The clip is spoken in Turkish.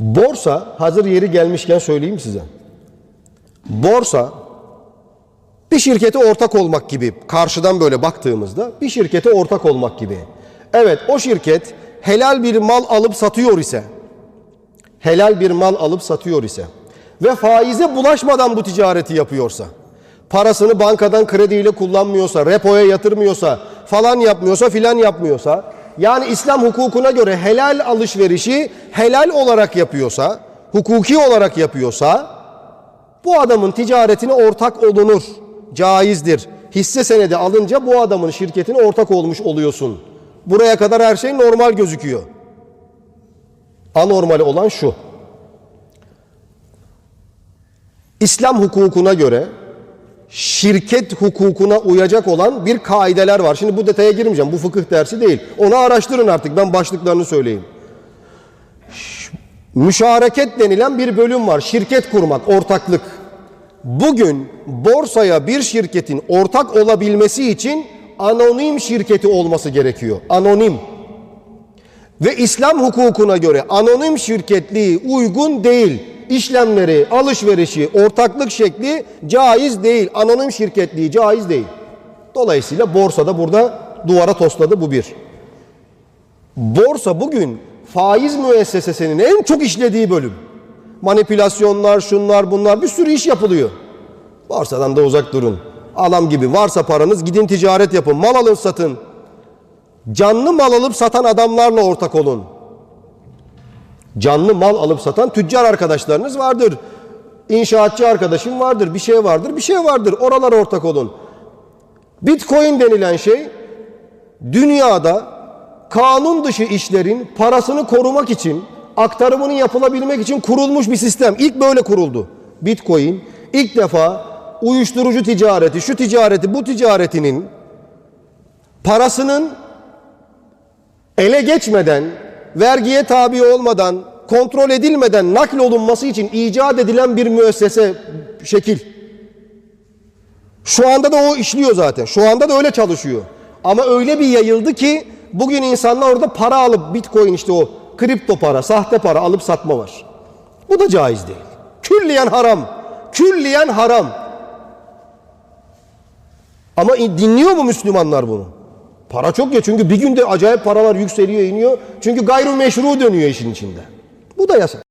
Borsa hazır yeri gelmişken söyleyeyim size. Borsa bir şirkete ortak olmak gibi karşıdan böyle baktığımızda bir şirkete ortak olmak gibi. Evet o şirket helal bir mal alıp satıyor ise helal bir mal alıp satıyor ise ve faize bulaşmadan bu ticareti yapıyorsa parasını bankadan krediyle kullanmıyorsa, repoya yatırmıyorsa, falan yapmıyorsa, filan yapmıyorsa, yani İslam hukukuna göre helal alışverişi helal olarak yapıyorsa, hukuki olarak yapıyorsa, bu adamın ticaretine ortak olunur, caizdir. Hisse senedi alınca bu adamın şirketine ortak olmuş oluyorsun. Buraya kadar her şey normal gözüküyor. Anormal olan şu. İslam hukukuna göre şirket hukukuna uyacak olan bir kaideler var. Şimdi bu detaya girmeyeceğim. Bu fıkıh dersi değil. Onu araştırın artık. Ben başlıklarını söyleyeyim. Müşareket denilen bir bölüm var. Şirket kurmak, ortaklık. Bugün borsaya bir şirketin ortak olabilmesi için anonim şirketi olması gerekiyor. Anonim. Ve İslam hukukuna göre anonim şirketliği uygun değil. İşlemleri, alışverişi, ortaklık şekli caiz değil. Anonim şirketliği caiz değil. Dolayısıyla borsada burada duvara tosladı bu bir. Borsa bugün faiz müessesesinin en çok işlediği bölüm. Manipülasyonlar, şunlar bunlar bir sürü iş yapılıyor. Borsadan da uzak durun. Alam gibi varsa paranız gidin ticaret yapın. Mal alın satın. Canlı mal alıp satan adamlarla ortak olun. Canlı mal alıp satan tüccar arkadaşlarınız vardır. İnşaatçı arkadaşım vardır. Bir şey vardır. Bir şey vardır. Oralara ortak olun. Bitcoin denilen şey dünyada kanun dışı işlerin parasını korumak için, aktarımının yapılabilmek için kurulmuş bir sistem. İlk böyle kuruldu. Bitcoin ilk defa uyuşturucu ticareti, şu ticareti, bu ticaretinin parasının ele geçmeden, vergiye tabi olmadan, kontrol edilmeden nakl olunması için icat edilen bir müessese şekil. Şu anda da o işliyor zaten. Şu anda da öyle çalışıyor. Ama öyle bir yayıldı ki bugün insanlar orada para alıp bitcoin işte o kripto para, sahte para alıp satma var. Bu da caiz değil. Külliyen haram. Külliyen haram. Ama dinliyor mu Müslümanlar bunu? Para çok ya çünkü bir günde acayip paralar yükseliyor iniyor. Çünkü gayrimeşru dönüyor işin içinde. Bu da yasak.